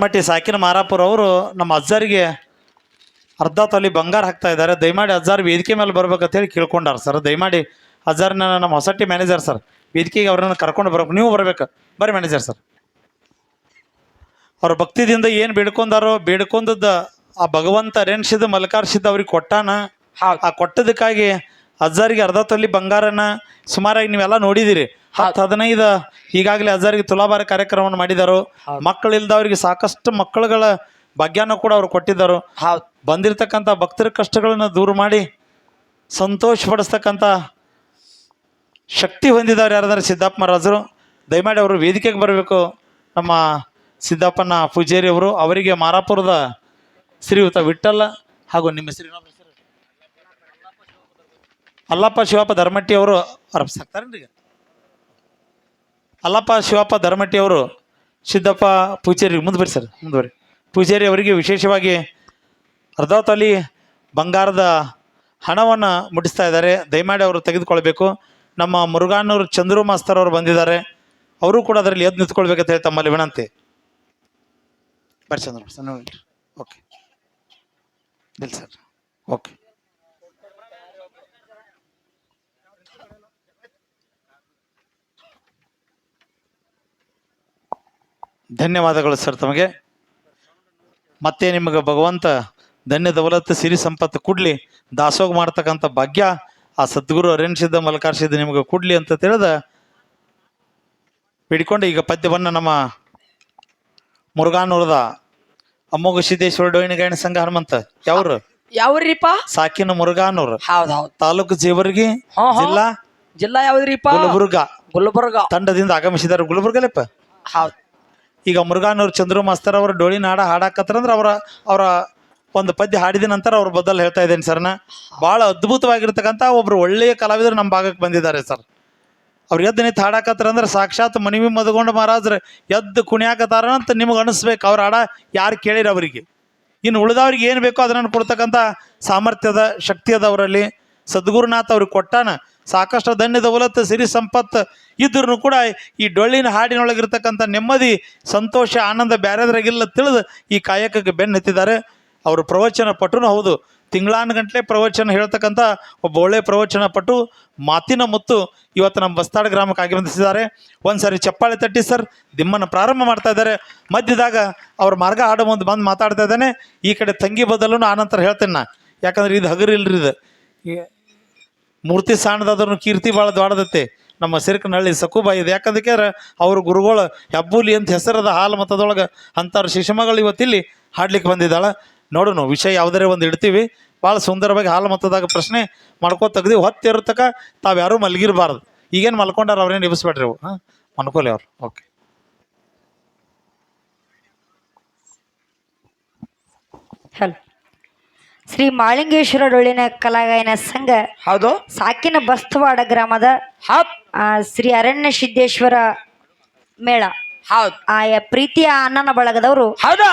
ಮಟ್ಟಿ ಸಾಕಿನ ಮಾರಾಪುರ ಅವರು ನಮ್ಮ ಅಜ್ಜಾರಿಗೆ ಅರ್ಧ ತೊಲಿ ಬಂಗಾರ ಹಾಕ್ತಾ ಇದ್ದಾರೆ. ದಯಮಾಡಿ ಅಜ್ಜಾರ್ ವೇದಿಕೆ ಮೇಲೆ ಬರ್ಬೇಕಂತ ಹೇಳಿ ಕೇಳ್ಕೊಂಡಾರ ಸರ್. ದಯಮಾಡಿ ಅಜ್ಜಾರ್ನ ನಮ್ಮ ಹೊಸಟ್ಟಿ ಮ್ಯಾನೇಜರ್ ಸರ್. ವೇದಿಕೆಗೆ ಅವ್ರನ್ನ ಕರ್ಕೊಂಡು ಬರ್ಬೇಕು. ನೀವು ಬರ್ಬೇಕು. ಬರ್ರಿ ಮ್ಯಾನೇಜರ್ ಸರ್. ಅವ್ರ ಭಕ್ತಿದಿಂದ ಏನು ಬೇಡ್ಕೊಂಡಾರೋ ಬೇಡ್ಕೊಂಡದ ಆ ಭಗವಂತ ರೆನ್ಸಿದ ಮಲ್ಕಾರ್ಸಿದ ಅವ್ರಿಗೆ ಕೊಟ್ಟಾನ. ಆ ಕೊಟ್ಟದಕ್ಕಾಗಿ ಅಜ್ಜಾರಿಗೆ ಅರ್ಧ ತೊಲಿ ಬಂಗಾರನ ಸುಮಾರಾಗಿ ನೀವೆಲ್ಲ ನೋಡಿದಿರಿ. ಹತ್ತು ಹದಿನೈದು ಈಗಾಗಲೇ ಅಜ್ಜಾರಿಗೆ ತುಲಾಭಾರ ಕಾರ್ಯಕ್ರಮವನ್ನು ಮಾಡಿದರು. ಮಕ್ಕಳಿಲ್ದವ್ರಿಗೆ ಸಾಕಷ್ಟು ಮಕ್ಕಳುಗಳ ಭಾಗ್ಯನ ಕೂಡ ಅವ್ರು ಕೊಟ್ಟಿದ್ದರು. ಬಂದಿರತಕ್ಕಂತ ಬಂದಿರತಕ್ಕಂಥ ಭಕ್ತರ ಕಷ್ಟಗಳನ್ನು ದೂರ ಮಾಡಿ ಸಂತೋಷ ಪಡಿಸ್ತಕ್ಕಂಥ ಶಕ್ತಿ ಹೊಂದಿದವ್ರು ಯಾರಾದ್ರೆ ಸಿದ್ದಪ್ಪ ಮಹಾರಾಜರು ದಯಮಾಡಿ ಅವರು ವೇದಿಕೆಗೆ ಬರಬೇಕು. ನಮ್ಮ ಸಿದ್ದಪ್ಪನ ಪೂಜಾರಿ ಅವರು ಅವರಿಗೆ ಮಾರಾಪುರದ ಶ್ರೀಯುತ ವಿಠಲ್ಲ ಹಾಗೂ ನಿಮ್ಮ ಹೆಸರು ಇನ್ನೊಬ್ರ ಹೆಸರು? ಅಲ್ಲಪ್ಪ ಶಿವಪ್ಪ ಧರ್ಮಟ್ಟಿ ಅವರು ಈಗ? ಅಲ್ಲಪ್ಪ ಶಿವಪ್ಪ ಧರ್ಮಟ್ಟಿ ಅವರು ಸಿದ್ದಪ್ಪ ಪೂಜಾರಿ, ಮುಂದೆ ಬರ್ರಿ ಸರ್, ಮುಂದೆ ಬರ್ರಿ. ಪೂಜಾರಿ ಅವರಿಗೆ ವಿಶೇಷವಾಗಿ ಅರ್ಧ ತೊಲಿ ಬಂಗಾರದ ಹಣವನ್ನು ಮುಟ್ಟಿಸ್ತಾ ಇದ್ದಾರೆ. ದಯಮಾಡಿ ಅವರು ತೆಗೆದುಕೊಳ್ಬೇಕು. ನಮ್ಮ ಮುರುಘಾನೂರು ಚಂದ್ರು ಮಾಸ್ತರ್ ಅವರು ಬಂದಿದ್ದಾರೆ. ಅವರು ಕೂಡ ಅದರಲ್ಲಿ ಎದ್ದು ನಿಂತ್ಕೊಳ್ಬೇಕಂತ ಹೇಳಿ ತಮ್ಮಲ್ಲಿ ವಿನಂತಿ. ಬರ್ರಿ ಚಂದ್ರ ಓಕೆ ಇಲ್ಲ ಸರ್. ಓಕೆ ಧನ್ಯವಾದಗಳು ಸರ್ ತಮಗೆ. ಮತ್ತೆ ನಿಮಗೆ ಭಗವಂತ ಧನ್ಯ ದೌಲತ್ತು ಸಿರಿ ಸಂಪತ್ತು ಕೊಡಲಿ ದಾಸೋಗ ಮಾಡ್ತಕ್ಕಂಥ ಭಾಗ್ಯ ಆ ಸದ್ಗುರು ಅರೆನ್ಸಿದ್ದ ಮಲ್ಕಾರ್ಸಿದ್ದ ನಿಮಗೆ ಕೊಡಲಿ ಅಂತ ತಿಳಿದ ಬಿಡ್ಕೊಂಡು ಈಗ ಪದ್ಯವನ್ನು ನಮ್ಮ ಮುರುಘಾನೂರದ ಅಮ್ಮೋಗ ಸಿದ್ದೇಶ್ವರ ಡೋಯಿನ ಗಾಯನ ಸಂಘ ಹನುಮಂತ. ಯಾವ್ರು? ಯಾವ್ರಿಪ ಸಾಕಿನ ಮುರುಘಾನೂರು. ತಾಲೂಕು ಜೇವರ್ಗಿ. ಜಿಲ್ಲಾ ಜಿಲ್ಲಾ ಯಾವ್ದ್ರಿಪ ಗುಲ್ಬರ್ಗ. ಗುಲ್ಬರ್ಗ. ತಂಡದಿಂದ ಆಗಮಿಸಿದ್ದಾರೆ ಗುಲ್ಬರ್ಗಲೆಪ್ಪ ಹೌದ್. ಈಗ ಮುರುಘಾನವ್ರು ಚಂದ್ರು ಮಾಸ್ತರ್ ಅವರು ಡೋಳಿನ ಹಾಡಾಕತ್ರ ಅಂದ್ರೆ ಅವರ ಅವರ ಒಂದು ಪದ್ಯ ಹಾಡಿದ ನಂತರ ಅವ್ರ ಬದಲು ಹೇಳ್ತಾ ಇದ್ದೇನೆ ಸರ್ನ? ಭಾಳ ಅದ್ಭುತವಾಗಿರ್ತಕ್ಕಂಥ ಒಬ್ರು ಒಳ್ಳೆಯ ಕಲಾವಿದರು ನಮ್ಮ ಭಾಗಕ್ಕೆ ಬಂದಿದ್ದಾರೆ ಸರ್. ಅವ್ರು ಎದ್ದು ನಿಂತು ಹಾಡಾಕತ್ರ ಅಂದ್ರೆ ಸಾಕ್ಷಾತ್ ಮನಿವಿ ಮದಗೊಂಡ ಮಹಾರಾಜ್ರು ಎದ್ದು ಕುಣಿಯಾಕತ್ತಾರ ಅಂತ ನಿಮ್ಗೆ ಅನಿಸ್ಬೇಕು. ಅವ್ರ ಹಾಡ ಯಾರು ಕೇಳಿರ ಅವರಿಗೆ? ಇನ್ನು ಉಳಿದವ್ರಿಗೆ ಏನು ಬೇಕೋ ಅದನ್ನು ಕೊಡ್ತಕ್ಕಂಥ ಸಾಮರ್ಥ್ಯದ ಶಕ್ತಿ ಅದ ಅವರಲ್ಲಿ. ಸದ್ಗುರುನಾಥ್ ಅವ್ರಿಗೆ ಕೊಟ್ಟಾನ ಸಾಕಷ್ಟು ಧನ್ಯ ದೌಲತ್ತು ಸಿರಿ ಸಂಪತ್ತು ಇದ್ರೂ ಕೂಡ ಈ ಡೊಳ್ಳಿನ ಹಾಡಿನೊಳಗಿರ್ತಕ್ಕಂಥ ನೆಮ್ಮದಿ, ಸಂತೋಷ, ಆನಂದ ಬ್ಯಾರೆದ್ರಾಗಿಲ್ಲ ತಿಳಿದು ಈ ಕಾಯಕಕ್ಕೆ ಬೆನ್ನು ಹತ್ತಿದ್ದಾರೆ ಅವರು ಪ್ರವಚನ ಪಟುನು ಹೌದು. ತಿಂಗಳಾನು ಗಂಟಲೆ ಪ್ರವಚನ ಹೇಳ್ತಕ್ಕಂಥ ಒಬ್ಬ ಒಳ್ಳೆ ಪ್ರವಚನ ಪಟ್ಟು ಮಾತಿನ ಮುತ್ತು ಇವತ್ತು ನಮ್ಮ ಬಸ್ತಾಡ್ ಗ್ರಾಮಕ್ಕೆ ಆಗಮಿಸಿದ್ದಾರೆ. ಒಂದು ಚಪ್ಪಾಳೆ ತಟ್ಟಿ, ಸರ್ ದಿಮ್ಮನ್ನು ಪ್ರಾರಂಭ ಮಾಡ್ತಾ ಇದ್ದಾರೆ. ಮಧ್ಯದಾಗ ಅವ್ರ ಮಾರ್ಗ ಹಾಡು ಮುಂದೆ ಬಂದು ಮಾತಾಡ್ತಾ ಇದ್ದಾನೆ. ಈ ಕಡೆ ತಂಗಿ ಬದಲು ಆನಂತರ ಹೇಳ್ತೇನೆ ನಾ. ಯಾಕಂದ್ರೆ ಇದು ಹಗರಿಲ್ರಿ ಇದು. ಮೂರ್ತಿ ಸಾಣದಾದ್ರೂ ಕೀರ್ತಿ ಭಾಳ ದೊಡ್ಡದತ್ತೆ ನಮ್ಮ ಸಿರ್ಕನಹಳ್ಳಿ ಸಕುಬಾ ಇದೆ. ಯಾಕಂದಕ್ಕೆ ಅವ್ರ ಗುರುಗಳು ಹೆಬ್ಬೂಲಿ ಅಂತ ಹೆಸರದ ಹಾಲು ಮತದೊಳಗೆ ಅಂಥವ್ರ ಶಿಶುಮಗಳು ಇವತ್ತಿಲ್ಲಿ ಹಾಡ್ಲಿಕ್ಕೆ ಬಂದಿದ್ದಾಳೆ. ನೋಡೋಣ ವಿಷಯ ಯಾವುದರೇ ಒಂದು ಇಡ್ತೀವಿ. ಭಾಳ ಸುಂದರವಾಗಿ ಹಾಲು ಮತದಾಗ ಪ್ರಶ್ನೆ ಮಾಡ್ಕೋ ತೆಗ್ದು ಹೊತ್ತಿರತಕ್ಕ ತಾವು ಯಾರೂ ಮಲಗಿರಬಾರ್ದು. ಈಗೇನು ಮಲ್ಕೊಂಡಾರ ಅವ್ರೇನು ಎಬ್ಬಿಸ್ಬೇಡ್ರಿ ಅವು ಹಾಂ? ಅವ್ರು. ಓಕೆ. ಹಲೋ ಶ್ರೀ ಮಾಳಿಂಗೇಶ್ವರ ಡೊಳ್ಳಿನ ಕಲಾಗಾಯನ ಸಂಘ ಹೌದು. ಸಾಕಿನ ಬಸ್ತವಾಡ ಗ್ರಾಮದ ಹೌದ್. ಆ, ಶ್ರೀ ಅರಣ್ಯ ಸಿದ್ದೇಶ್ವರ ಮೇಳ. ಹೌದ್. ಆ ಯ- ಪ್ರೀತಿಯ ಅಣ್ಣನ ಬಳಗದವರು ಹೌದಾ?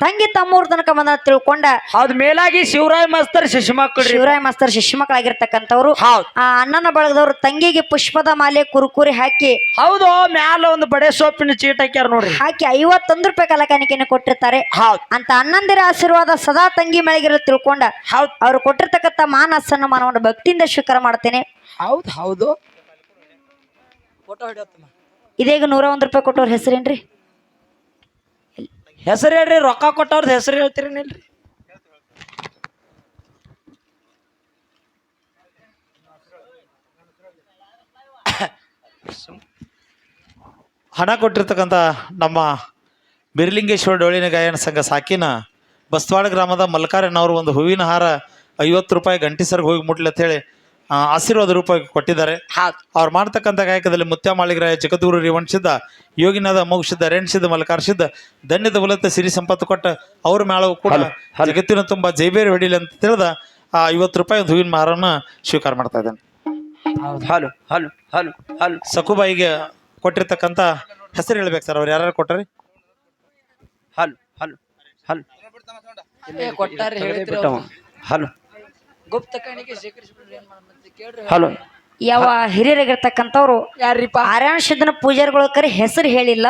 ತಂಗಿ ತಮ್ಮೂರ್ ತನಕ ಬಂದ ತಿಳ್ಕೊಂಡ ಹೌದ್ ಮೇಲಾಗಿ ಶಿವರಾಯ ಮಾಸ್ತರ್ ಶಿಶುಮಕ್ಕಳು ಶಿವರಾಯ ಮಾಸ್ತರ್ ಶಿಶು ಮಕ್ಕಳಾಗಿರ್ತಕ್ಕಂಥವ್ರು ಹೌದ್. ಆ ಅಣ್ಣನ ಬಳಗದವರು ತಂಗಿಗೆ ಪುಷ್ಪದ ಮಾಲೆ ಕುರುಕುರಿ ಹಾಕಿ ಹೌದು ಮ್ಯಾಲ ಒಂದು ಬಡೆ ಸೋಪಿನ ಚೀಟ್ ಹಾಕ್ಯಾರ ನೋಡ್ರಿ. ಹಾಕಿ ಐವತ್ತೊಂದು ರೂಪಾಯಿ ಕಲಾಕಾಣಿಕೆಯನ್ನು ಕೊಟ್ಟಿರ್ತಾರೆ. ಹೌದ್. ಅಂತ ಅಣ್ಣಂದಿರ ಆಶೀರ್ವಾದ ಸದಾ ತಂಗಿ ಮೇಳಗಿರೋ ತಿಳ್ಕೊಂಡ ಹೌದ್. ಅವ್ರು ಕೊಟ್ಟಿರ್ತಕ್ಕಂಥ ಮಾನಸನ್ನು ಮಾನವನ ಭಕ್ತಿಯಿಂದ ಸ್ವೀಕಾರ ಮಾಡ್ತೇನೆ. ಹೌದ್ ಹೌದು. ಫೋಟೋ ಹಿಡಿಯತ್ತಮ್ಮ. ಇದೀಗ ನೂರ ಒಂದು ರೂಪಾಯಿ ಕೊಟ್ಟವ್ರ ಹೆಸರೇನ್ರಿ? ಹೆಸರು ಹೇಳ್ರಿ ರೊಕ್ಕ ಕೊಟ್ಟವ್ರದ್ದು ಹೆಸರು ಹೇಳ್ತೀರೇನಿಲ್ರಿ ಹಣ ಕೊಟ್ಟಿರ್ತಕ್ಕಂಥ ನಮ್ಮ ಬಿರ್ಲಿಂಗೇಶ್ವರ ಡೋಳಿನ ಗಾಯನ ಸಂಘ ಸಾಕಿನ ಬಸ್ವಾಳ ಗ್ರಾಮದ ಮಲ್ಕಾರಣ್ಣವರು ಒಂದು ಹೂವಿನ ಹಾರ ಐವತ್ತು ರೂಪಾಯಿ ಗಂಟಿ ಸರ್ಗೆ ಹೋಗಿ ಮುಟ್ಲಿ ಅಂತೇಳಿ ಆ, ಆಶೀರ್ವಾದ ರೂಪಾಯಿ ಕೊಟ್ಟಿದ್ದಾರೆ. ಹೌದು. ಅವ್ರು ಮಾಡ್ತಕ್ಕಂಥ ಗಾಯಕದಲ್ಲಿ ಮುತ್ಯ ಮಾಳಿಗರಾಯ ಜಗದ್ಗುರು ರೇವಣಿಸಿದ್ದ ಯೋಗಿನಾದ ಮೋಗಿಸಿದ್ದ ರೇಣಿಸಿದ್ದ ಮಲ್ಕಾರಿಸಿದ್ದ ಧನ್ಯದ ಬಲತ್ತ ಸಿರಿ ಸಂಪತ್ತು ಕೊಟ್ಟ ಅವ್ರ ಮೇಳವು ಕೂಡ ಜಗತ್ತಿನ ತುಂಬ ಜೈಬೇರಿ ಹೊಡಿಲಿ ಅಂತ ತಿಳಿದ ಆ ಐವತ್ತು ರೂಪಾಯಿ ಒಂದು ಹೂವಿನ ಮಾರನ್ನ ಸ್ವೀಕಾರ ಮಾಡ್ತಾ ಇದ್ದಾನೆ. ಹೌದ್. Hello hello hello hello. ಸಕುಬಾಯಿಗೆ ಕೊಟ್ಟಿರ್ತಕ್ಕಂಥ ಹೆಸರು ಹೇಳ್ಬೇಕು ಸರ್ ಅವ್ರು ಯಾರು ಕೊಟ್ಟರಿ? Hello hello hello. ಕೊಟ್ಟಾರೆ ಹೇಳಿದ್ರಿ ಹಲೋ ಗುಪ್ತ ಕಾಣಿಕೆ ಸ್ವೀಕರಿಸ್ಬಿಡ್ರಿ ಏನ್ ಮಾಡ್ಬೇಕು ಕೇಳ್ರಿ. ಹಲೋ. ಯಾವ ಹಿರಿಯರಾಗಿರ್ತಕ್ಕಂಥವ್ರು ಯಾರಿಪ್ಪ ಆರಾಯಣ ಶುದ್ಧನ ಪೂಜಾರಿಗಳ ಕರೆ ಹೆಸರು ಹೇಳಿಲ್ಲ.